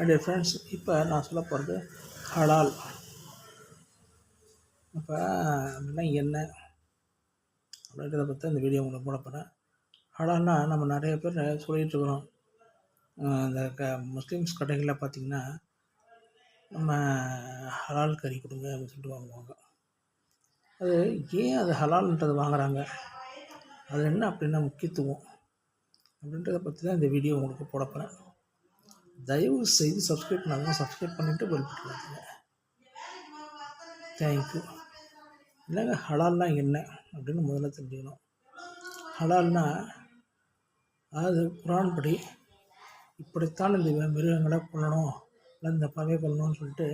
My friends இப்போ நான் சொல்ல போகிறது ஹலால் இப்போ அப்படின்னா என்ன அப்படின்றத பற்றி இந்த வீடியோ உங்களுக்கு போட போகிறேன் ஹலால்னா நம்ம நிறைய பேர் சொல்லிகிட்டு இருக்கிறோம். இந்த க முஸ்லீம்ஸ் கடைகளில் பார்த்திங்கன்னா நம்ம ஹலால் கறி கொடுங்க அப்படின்னு சொல்லிட்டு வாங்குவாங்க. அது ஏன் அது ஹலால்ன்றது வாங்குகிறாங்க அது என்ன அப்படின்னா முக்கியத்துவம் அப்படின்றத பற்றி தான் இந்த வீடியோ உங்களுக்கு போட போகிறேன் தயவு செய்து சப்ஸ்கிரைப் பண்ணாங்க சப்ஸ்கிரைப் பண்ணிவிட்டு பெல் பட்டன் தேங்க்யூ இல்லைங்க ஹலால்னா என்ன அப்படின்னு முதல்ல தெரிஞ்சுக்கணும். ஹலால்னா அதாவது குரான் படி இப்படித்தான் இந்த மிருகங்களை கொள்ளணும் இல்லை இந்த பறவை கொள்ளணும்னு சொல்லிட்டு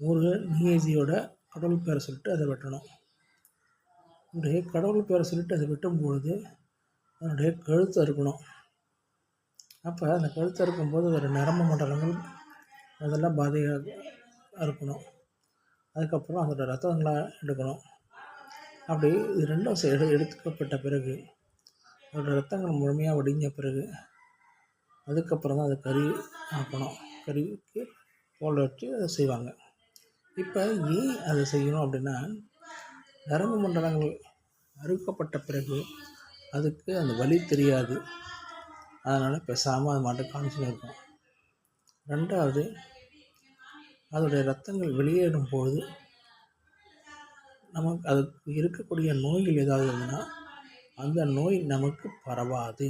ஒரு நியதியோட கடவுள் பேரை சொல்லிட்டு அதை வெட்டணும். அப்படி கடவுள் பேரை சொல்லிட்டு அதை வெட்டும்பொழுது அதனுடைய கழுத்து இருக்கணும் அப்போ அந்த கழுத்தை இருக்கும்போது ஒரு நரம்பு மண்டலங்கள் அதெல்லாம் பாதியாக இருக்கணும். அதுக்கப்புறம் அதோட ரத்தங்களாக எடுக்கணும். அப்படி இது ரெண்டும் எடு எடுத்துக்கப்பட்ட பிறகு அதோடய ரத்தங்கள் முழுமையாக வடிஞ்ச பிறகு அதுக்கப்புறம் தான் அதை கறி ஆக்கணும். கறிக்கு போல் வச்சு அதை செய்வாங்க. இப்போ ஏன் அதை செய்யணும் அப்படின்னா நரம்பு மண்டலங்கள் அறுக்கப்பட்ட பிறகு அதுக்கு அந்த வலி தெரியாது. அதனால் பேசாமல் அது மாட்டு காமிச்சுன்னு இருக்கும் ரெண்டாவது அதோடைய ரத்தங்கள் வெளியேறும் பொழுது நமக்கு அது இருக்கக்கூடிய நோய்கள் ஏதாவது இருந்ததுன்னா அந்த நோய் நமக்கு பரவாது.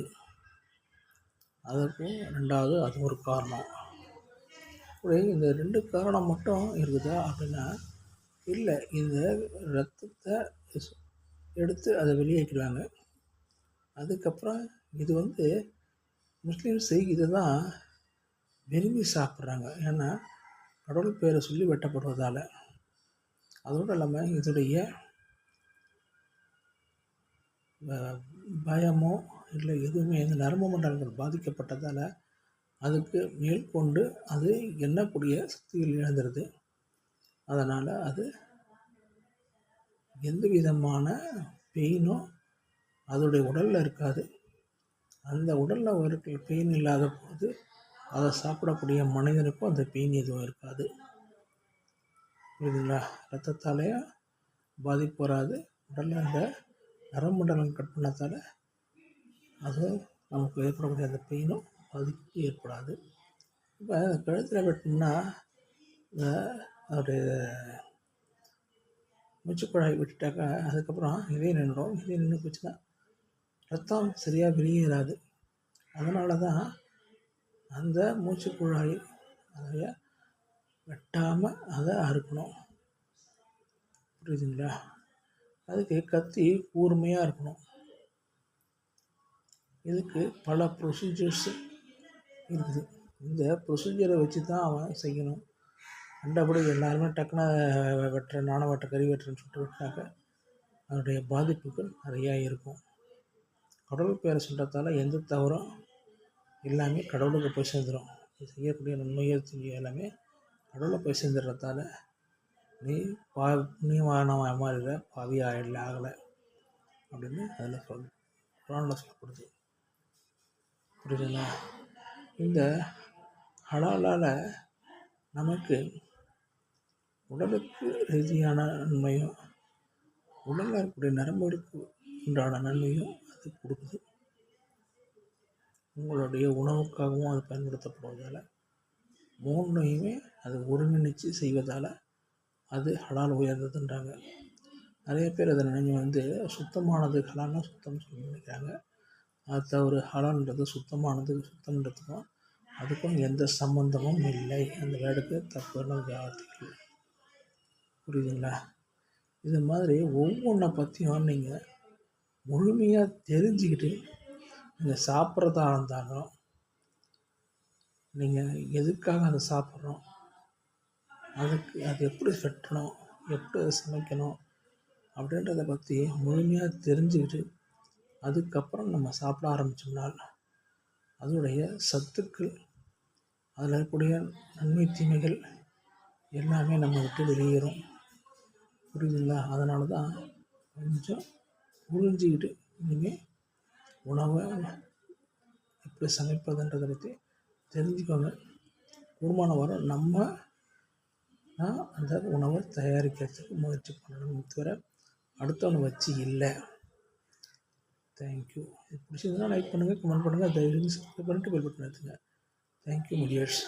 அதற்கும் ரெண்டாவது அது ஒரு காரணம். இப்படி இந்த ரெண்டு காரணம் மட்டும் இருக்குதா அப்படின்னா இல்லை இந்த ரத்தத்தை எடுத்து அதை வெளியேற்றுவாங்க அதுக்கப்புறம் இது வந்து முஸ்லீம்ஸ் இதை தான் விரும்பி சாப்பிட்றாங்க. ஏன்னா கடவுள் பேரை சொல்லி வெட்டப்படுவதால் அதோடு இல்லாமல் இதோடைய பயமோ இல்லை எதுவுமே இந்த நரம்பு மண்டலங்கள் பாதிக்கப்பட்டதால் அதுக்கு மேற்கொண்டு அது எண்ணக்கூடிய சக்திகள் இழந்துருது. அதனால் அது எந்த விதமான பெயினும் அதோடைய உடலில் இருக்காது. அந்த உடலில் ஒரு பெயின் இல்லாத போது அதை சாப்பிடக்கூடிய மனிதனுக்கும் அந்த பெயின் எதுவும் இருக்காது. புரியுதுங்களா? ரத்தத்தாலேயும் பாதிப்பு வராது. உடலில் அந்த நரம்புமண்டலம் கட் பண்ணதால் அது நமக்கு ஏற்படக்கூடிய அந்த பெயினும் பாதிப்பு ஏற்படாது. இப்போ அந்த கழுத்தில் வெட்டினோம்னா இந்த அதோடைய மூச்சுக்குழாய் விட்டுட்டாக்கா அதுக்கப்புறம் இதே நின்றுடும் இதே நின்று போச்சுன்னா ரத்தம் சரியாக வெளியேறாது. அதனால தான் அந்த மூச்சுக்குழாய் அதை வெட்டாமல் அதை அறுக்கணும். புரியுதுங்களா? அதுக்கு கத்தி கூர்மையாக இருக்கணும். இதுக்கு பல ப்ரொசீஜர்ஸ் இருக்குது. இந்த ப்ரொசீஜரை வச்சு தான் அவன் செய்யணும். கண்டபடி எல்லாருமே டக்குன்னு வெட்டுற நாண வெட்ட கறி வெட்டுறேன்னு சொல்லிட்டு விட்டாக்க அதனுடைய பாதிப்புகள் நிறையா இருக்கும். கடவுள் பேரை சொல்கிறதால எந்த தவறும் எல்லாமே கடவுளுக்கு போய் சேர்ந்துடும் செய்யக்கூடிய நன்மையை எல்லாமே கடவுளை போய் சேர்ந்துடுறதால நீ பா புண்ணியமானவன் மாதிரி பாவி ஆயிடல ஆகலை அப்படின்னு அதில் சொல் குரானில் சொல்லப்படுது. புரியுதுங்களா? இந்த ஹலாலால் நமக்கு உடலுக்கு ரீதியான நன்மையும் உடலில் இருக்கக்கூடிய நரம்புகளுக்கு உண்டான நன்மையும் அது கொடுக்குது. உங்களுடைய உணவுக்காகவும் அது பயன்படுத்தப்படுவதால் மூணையுமே அது ஒருங்கிணைச்சு செய்வதால் அது ஹலால் உயர்ந்ததுன்றாங்க. நிறைய பேர் அதை நினைஞ்சு வந்து சுத்தமானது ஹலால்னா சுத்தம் சொல்லி நினைக்கிறாங்க. அது தவிர ஹலால்ன்றது சுத்தமானது சுத்தம்ன்றதுக்கும் அதுக்கும் எந்த சம்மந்தமும் இல்லை. அந்த வேடுக்கு தப்புன்னு வார்த்தைகள் புரியுதுங்களா? இது மாதிரி ஒவ்வொன்றை பற்றியும் நீங்கள் முழுமையாக தெரிஞ்சுக்கிட்டு நீங்கள் சாப்பிட்றதா இருந்தாலும் நீங்கள் எதுக்காக அதை சாப்பிட்றோம்? அதுக்கு அது எப்படி வெட்டணும்? எப்படி அதை சமைக்கணும்? அப்படின்றத பற்றி முழுமையாக தெரிஞ்சுக்கிட்டு அதுக்கப்புறம் நம்ம சாப்பிட ஆரம்பித்தோம்னால் அதனுடைய சத்துக்கள் அதில் இருக்கக்கூடிய நன்மை தீமைகள் எல்லாமே நம்ம விட்டு வெளியேறும். புரியுதுங்களா? அதனால தான் கொஞ்சம் புரிஞ்சுக்கிட்டு இனிமேல் உணவை எப்படி சமைப்பதுன்றதை பற்றி தெரிஞ்சுக்கோங்க. கூடுமான வரும் நம்ம தான் அந்த உணவை தயாரிக்கிறதுக்கு முயற்சி பண்ணணும். தவிர அடுத்தவனை வச்சு இல்லை. தேங்க்யூ இது பிடிச்சிருந்ததுன்னா லைக் பண்ணுங்கள் கமெண்ட் பண்ணுங்கள் தயவு செஞ்சு சப்ஸ்கிரைப் பண்ணிட்டு பெல் பட்டன் எடுத்துங்க தேங்க்யூ முடியர்ஸ்